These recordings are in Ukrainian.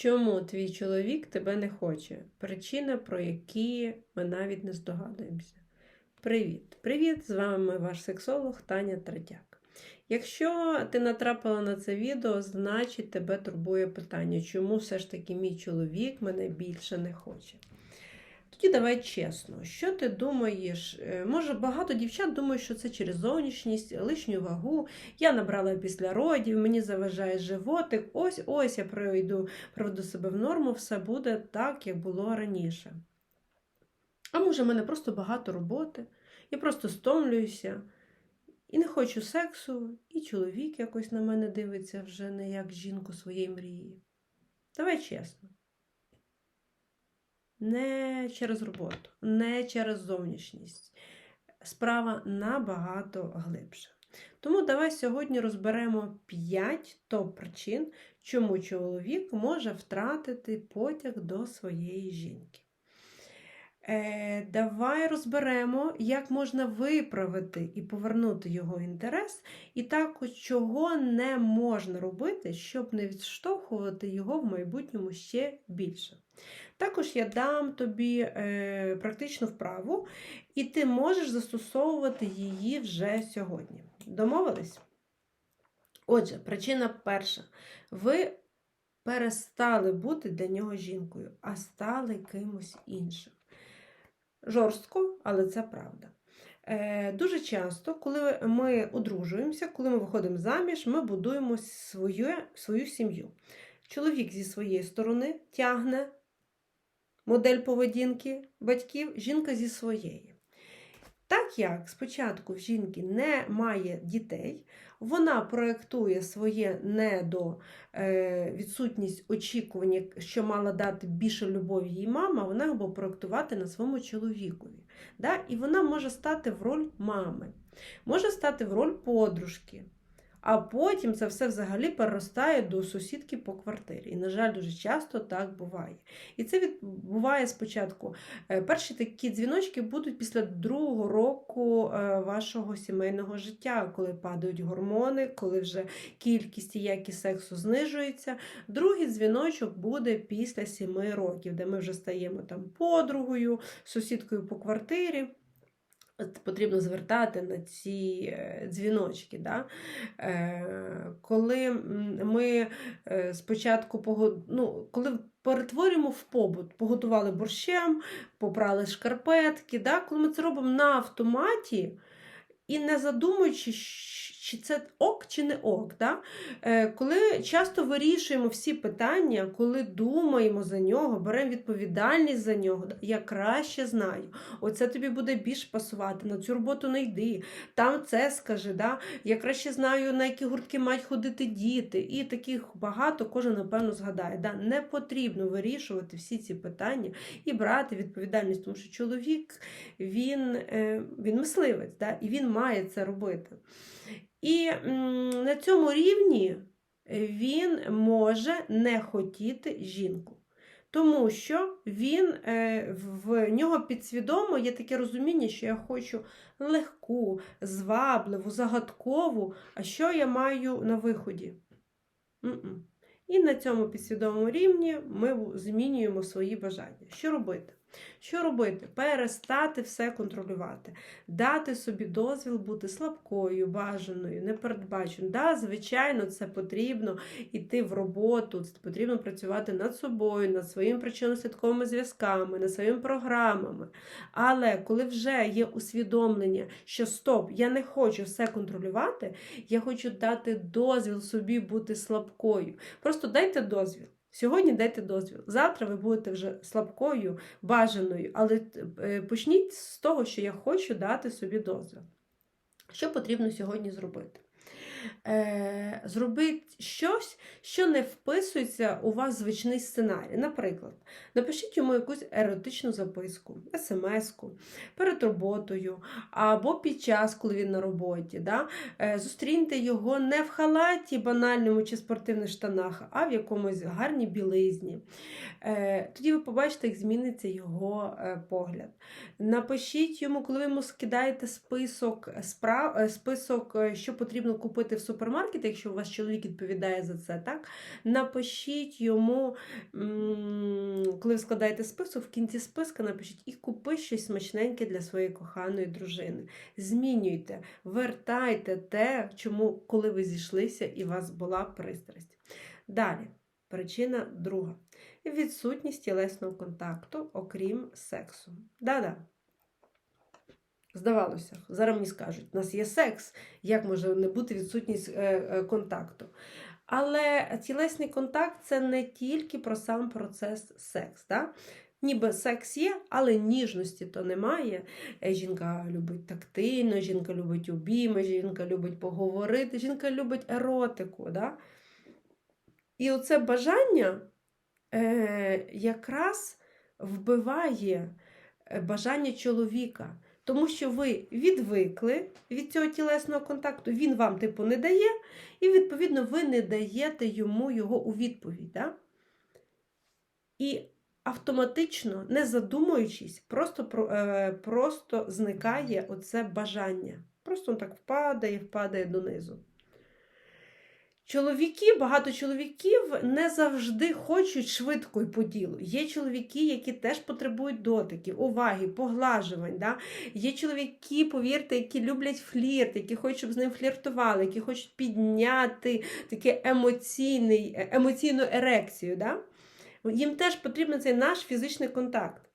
Чому твій чоловік тебе не хоче? Причина, про які ми навіть не здогадуємося. Привіт! Привіт! З вами ваш сексолог Таня Третяк. Якщо ти натрапила на це відео, значить тебе турбує питання, чому все ж таки мій чоловік мене більше не хоче. Тоді давай чесно, що ти думаєш? Е, Може, багато дівчат думають, що це через зовнішність, лишню вагу. Я набрала після родів, мені заважає животик. Ось ось я пройду, приведу себе в норму, все буде так, як було раніше. А може, в мене просто багато роботи, я просто стомлююся і не хочу сексу, і чоловік якось на мене дивиться вже не як жінку своєї мрії. Давай чесно. Не через роботу, не через зовнішність. Справа набагато глибша. Тому давай сьогодні розберемо 5 топ-причин, чому чоловік може втратити потяг до своєї жінки. Е, Давай розберемо, як можна виправити і повернути його інтерес, і також чого не можна робити, щоб не відштовхувати його в майбутньому ще більше. Також я дам тобі е, практичну вправу, і ти можеш застосовувати її вже сьогодні. Домовились? Отже, причина перша. Ви перестали бути для нього жінкою, а стали кимось іншим. Жорстко, але це правда. Е, Дуже часто, коли ми одружуємося, коли ми виходимо заміж, ми будуємо свою, свою сім'ю. Чоловік зі своєї сторони тягне модель поведінки батьків, жінка зі своєї. Так як спочатку в жінки немає дітей, вона проєктує своє недо е, відсутність очікування, що мала дати більше любові їй мама, вона його проєктувати на своєму чоловікові. І вона може стати в роль мами, може стати в роль подружки. А потім це все взагалі переростає до сусідки по квартирі. І, на жаль, дуже часто так буває. І це відбуває спочатку. Е, Перші такі дзвіночки будуть після другого року е, вашого сімейного життя, коли падають гормони, коли вже кількість і якість сексу знижується. Другий дзвіночок буде після сіми років, де ми вже стаємо там подругою, сусідкою по квартирі. Потрібно звертати на ці е, дзвіночки. Да? Е, Коли ми е, спочатку погод... ну, коли перетворюємо в побут, поготували борщем, попрали шкарпетки, да? коли ми це робимо на автоматі і не задумуючи, чи це ок чи не ок. Да? Е, Коли часто вирішуємо всі питання, коли думаємо за нього, беремо відповідальність за нього, я краще знаю. Оце тобі буде більш пасувати, на цю роботу не йди, там це скажи. Да? Я краще знаю, на які гуртки мають ходити діти. І таких багато кожен, напевно, згадає. Да? Не потрібно вирішувати всі ці питання і брати відповідальність, тому що чоловік він, е, він мисливець, да? і він має це робити. І на цьому рівні він може не хотіти жінку. Тому що він, е, в нього підсвідомо є таке розуміння, що я хочу легку, звабливу, загадкову, а що я маю на виході? І на цьому підсвідомому рівні ми змінюємо свої бажання. Що робити? Що робити? Перестати все контролювати, дати собі дозвіл бути слабкою, бажаною, непередбаченою. Да, звичайно, це потрібно йти в роботу, це потрібно працювати над собою, над своїми причинно-слідковими зв'язками, над своїми програмами. Але коли вже є усвідомлення, що стоп, я не хочу все контролювати, я хочу дати дозвіл собі бути слабкою. Просто дайте дозвіл. Сьогодні дайте дозвіл. Завтра ви будете вже слабкою, бажаною, але е, почніть з того, що я хочу дати собі дозвіл. Що потрібно сьогодні зробити? Е, Зробіть щось, що не вписується у вас звичний сценарій. Наприклад, напишіть йому якусь еротичну записку, смс-ку перед роботою або під час, коли він на роботі. Да? Е, Зустріньте його не в халаті банальному чи спортивних штанах, а в якомусь гарній білизні. Е, Тоді ви побачите, як зміниться його е, погляд. Напишіть йому, коли ви йому скидаєте список, справ, список, що потрібно купити приходите в супермаркет, якщо у вас чоловік відповідає за це, так? Напишіть йому, коли ви складаєте список, в кінці списка напишіть і купи щось смачненьке для своєї коханої дружини. Змінюйте, вертайте те, чому, коли ви зійшлися і у вас була пристрасть. Далі, причина друга. Відсутність тілесного контакту, окрім сексу. Да-да. Здавалося, зараз мені скажуть, у нас є секс, як може не бути відсутність е, е, контакту. Але тілесний контакт це не тільки про сам процес секс. Да? Ніби секс є, але ніжності то немає. Е, Жінка любить тактильно, жінка любить обійми, жінка любить поговорити, жінка любить еротику. Да? І оце бажання е, якраз вбиває бажання чоловіка. Тому що ви відвикли від цього тілесного контакту, він вам, типу, не дає, і, відповідно, ви не даєте йому його у відповідь. Да? І автоматично, не задумуючись, просто, е, просто зникає оце бажання. Просто він так впадає, впадає донизу. Чоловіки, багато чоловіків не завжди хочуть швидко і по ділу. Є чоловіки, які теж потребують дотиків, уваги, поглажувань. Да? Є чоловіки, повірте, які люблять флірт, які хочуть, щоб з ним фліртували, які хочуть підняти таке емоційний, е, емоційну ерекцію. Да? Їм теж потрібен цей наш фізичний контакт.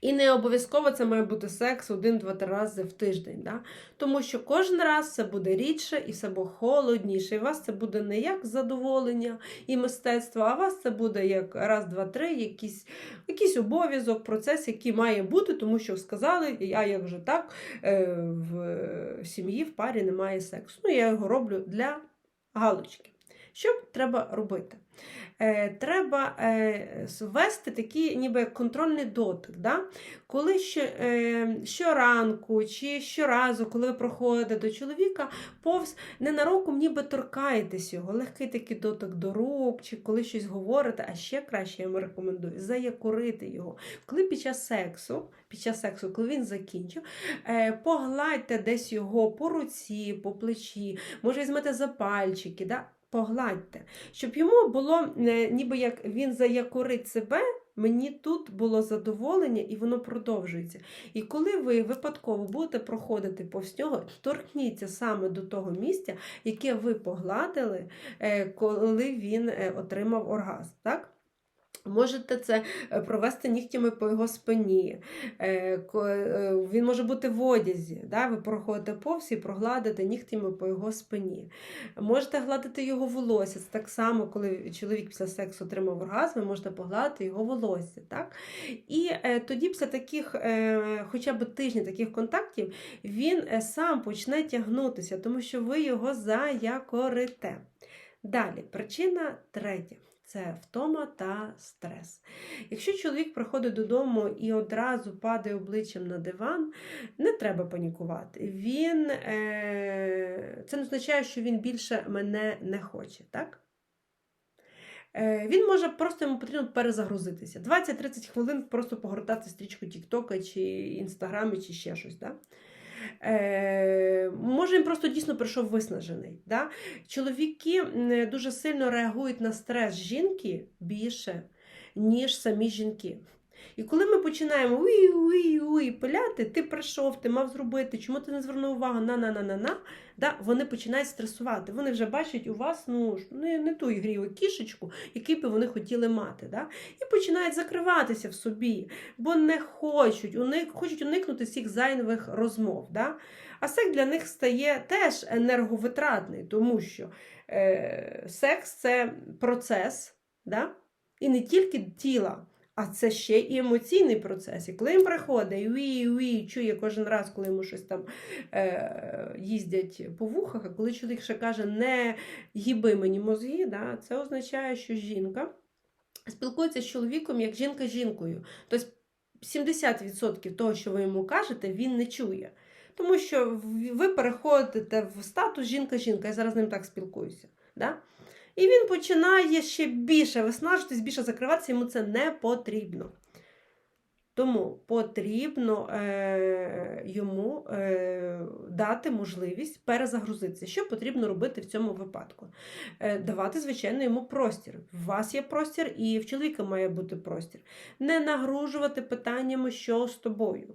І не обов'язково це має бути секс один, два, три рази в тиждень. Да? Тому що кожен раз це буде рідше і все буде холодніше. І вас це буде не як задоволення і мистецтво, а вас це буде як раз, два, три, якийсь, якийсь обов'язок, процес, який має бути, тому що сказали, я як же так, е, в сім'ї, в парі немає сексу. Ну, я його роблю для галочки. Що треба робити? Е, треба е, ввести такий ніби контрольний дотик. Да? Коли що, е, щоранку чи щоразу, коли ви проходите до чоловіка, повз ненароком ніби торкаєтесь його, легкий такий дотик до рук, чи коли щось говорите, а ще краще я вам рекомендую заякорити його. Коли під час сексу, під час сексу, коли він закінчив, погладьте десь його по руці, по плечі, може візьмете за пальчики. Да? Погладьте, щоб йому було, е, ніби як він заякорить себе, мені тут було задоволення і воно продовжується. І коли ви випадково будете проходити повз нього, торкніться саме до того місця, яке ви погладили, е, коли він е, отримав оргазм. Так? Можете це е, провести нігтями по його спині. Е, е, Він може бути в одязі. Да? Ви проходите повз і прогладите нігтями по його спині. Можете гладити його волосся. Це так само, коли чоловік після сексу отримав оргазм, ви можете погладити його волосся. Так? І тоді, після таких, хоча б тижня таких контактів, він сам почне тягнутися, тому що ви його заякорите. Далі, причина третя. Це втома та стрес. Якщо чоловік приходить додому і одразу падає обличчям на диван, не треба панікувати. Він, е... Це не означає, що він більше мене не хоче. так? Е, Він може просто йому потрібно перезагрузитися. 20-30 хвилин просто погортати стрічку Тіктока чи Інстаграмі, чи ще щось. Да? Е, може, він просто дійсно прийшов виснажений. Да? Чоловіки дуже сильно реагують на стрес жінки більше, ніж самі жінки. І коли ми починаємо уй уй уй пиляти, ти прийшов, ти мав зробити, чому ти не звернув увагу на на на на на да, вони починають стресувати. Вони вже бачать у вас ну, не, не ту ігріву кішечку, який би вони хотіли мати. Да? І починають закриватися в собі, бо не хочуть, уник, хочуть уникнути всіх зайвих розмов. Да? А секс для них стає теж енерговитратний, тому що е, секс це процес, да? і не тільки тіла. А це ще і емоційний процес. І коли він приходить, уї, чує кожен раз, коли йому щось там е, їздять по вухах, а коли чоловік ще каже, не гіби мені мозги, да, це означає, що жінка спілкується з чоловіком як жінка з жінкою. Тобто 70% того, що ви йому кажете, він не чує. Тому що ви переходите в статус жінка-жінка, я зараз з ним так спілкуюся. Да? І він починає ще більше виснажитись, більше закриватися, йому це не потрібно. Тому потрібно е, йому е, дати можливість перезагрузитися. Що потрібно робити в цьому випадку? Е, давати, звичайно, йому простір. У вас є простір, і в чоловіка має бути простір. Не нагружувати питаннями, що з тобою.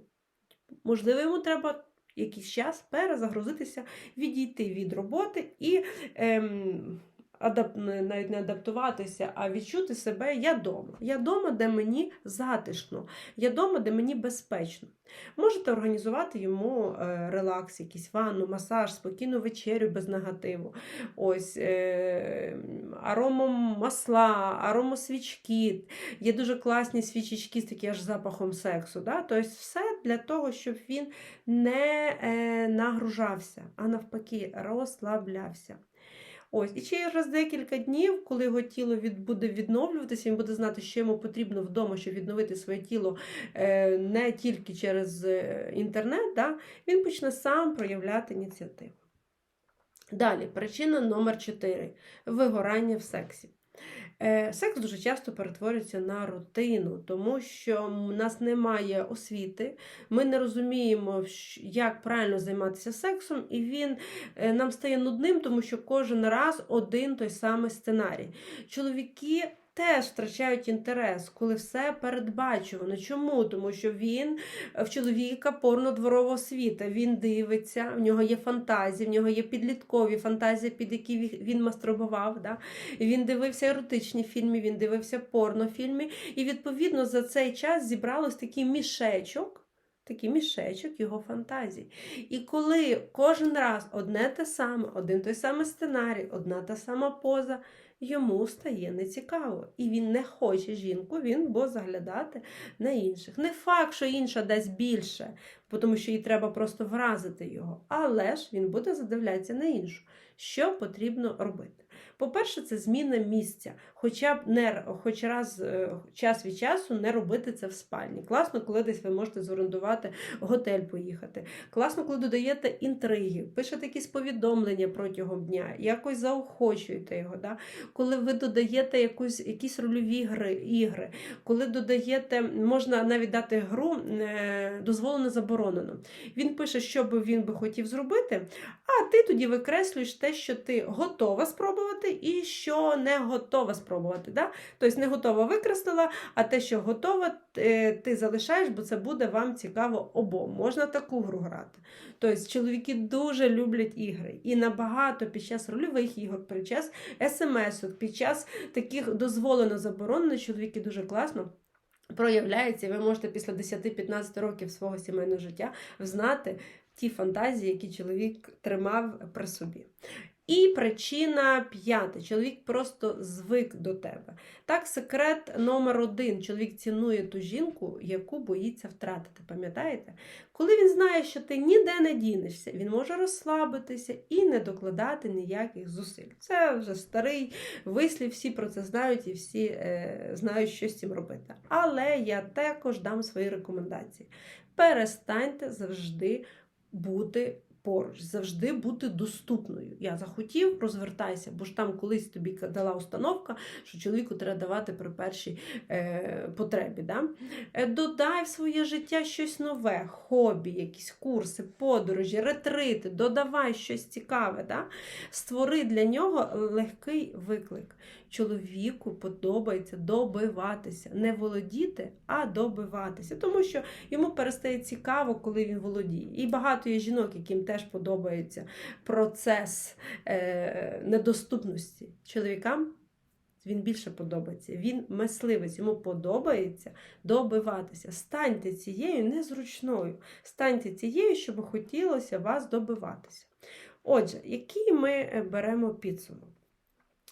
Можливо, йому треба якийсь час перезагрузитися, відійти від роботи і ем, адап... навіть не адаптуватися, а відчути себе я дома. Я дома, де мені затишно, я дома, де мені безпечно. Можете організувати йому е, релакс, якийсь ванну, масаж, спокійну вечерю без негативу. Ось е, аромамасла, аромасвічки. Є дуже класні свічечки з таким аж запахом сексу. Да? Тобто все для того, щоб він не е, нагружався, а навпаки, розслаблявся. Ось, і через декілька днів, коли його тіло від, буде відновлюватися, він буде знати, що йому потрібно вдома, щоб відновити своє тіло е, не тільки через е, інтернет, да, він почне сам проявляти ініціативу. Далі, причина номер 4 вигорання в сексі. Е, секс дуже часто перетворюється на рутину, тому що в нас немає освіти, ми не розуміємо, як правильно займатися сексом, і він е, нам стає нудним, тому що кожен раз один той самий сценарій. Чоловіки теж втрачають інтерес, коли все передбачувано. Чому? Тому що він е, в чоловіка порно-дворового світа. Він дивиться, в нього є фантазії, в нього є підліткові фантазії, під які він мастурбував. Да? Він дивився еротичні фільми, він дивився порнофільми. І відповідно за цей час зібралось такий мішечок. Такий мішечок його фантазій. І коли кожен раз одне те саме, один той самий сценарій, одна та сама поза йому стає нецікаво. І він не хоче жінку, він бо заглядати на інших. Не факт, що інша дасть більше, тому що їй треба просто вразити його. Але ж він буде задивлятися на іншу. Що потрібно робити? По-перше, це зміна місця, хоча б не хоч раз е, час від часу не робити це в спальні. Класно, коли десь ви можете зорендувати готель, поїхати. Класно, коли додаєте інтриги, пишете якісь повідомлення протягом дня, якось заохочуєте його. Да? Коли ви додаєте якусь, якісь рольові гри, ігри, коли додаєте, можна навіть дати гру е, дозволено заборонено. Він пише, що би він би хотів зробити, а ти тоді викреслюєш те, що ти готова спробувати спробувати і що не готова спробувати. Да? Тобто не готова викреслила, а те, що готова, е, ти залишаєш, бо це буде вам цікаво обом. Можна таку гру грати. Тобто чоловіки дуже люблять ігри. І набагато під час рольових ігор, під час смс, під час таких дозволено заборонено, чоловіки дуже класно. Проявляється, і ви можете після 10-15 років свого сімейного життя знати ті фантазії, які чоловік тримав при собі. І причина п'ята. Чоловік просто звик до тебе. Так, секрет номер один. Чоловік цінує ту жінку, яку боїться втратити. Пам'ятаєте? Коли він знає, що ти ніде не дінешся, він може розслабитися і не докладати ніяких зусиль. Це вже старий вислів, всі про це знають і всі е, знають, що з цим робити. Але я також дам свої рекомендації. Перестаньте завжди бути поруч, завжди бути доступною. Я захотів, розвертайся, бо ж там колись тобі дала установка, що чоловіку треба давати при першій е, потребі. Да? Е, додай в своє життя щось нове, хобі, якісь курси, подорожі, ретрити, додавай щось цікаве. Да? Створи для нього легкий виклик чоловіку подобається добиватися. Не володіти, а добиватися. Тому що йому перестає цікаво, коли він володіє. І багато є жінок, яким теж подобається процес е, недоступності чоловікам. Він більше подобається. Він мисливець, йому подобається добиватися. Станьте цією незручною. Станьте цією, щоб хотілося вас добиватися. Отже, який ми е, беремо підсумок?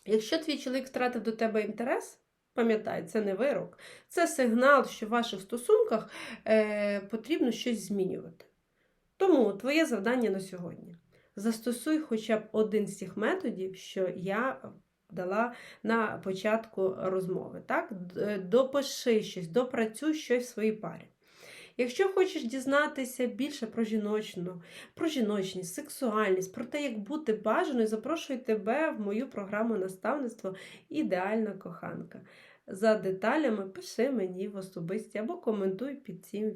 Якщо твій чоловік втратив до тебе інтерес, пам'ятай, це не вирок, це сигнал, що в ваших стосунках е, потрібно щось змінювати. Тому твоє завдання на сьогодні. Застосуй хоча б один з цих методів, що я дала на початку розмови. Так? Допиши щось, допрацюй щось в своїй парі. Якщо хочеш дізнатися більше про жіночну, про жіночність, сексуальність, про те, як бути бажаною, запрошую тебе в мою програму наставництво Ідеальна коханка. За деталями пиши мені в особисті або коментуй під цим відео.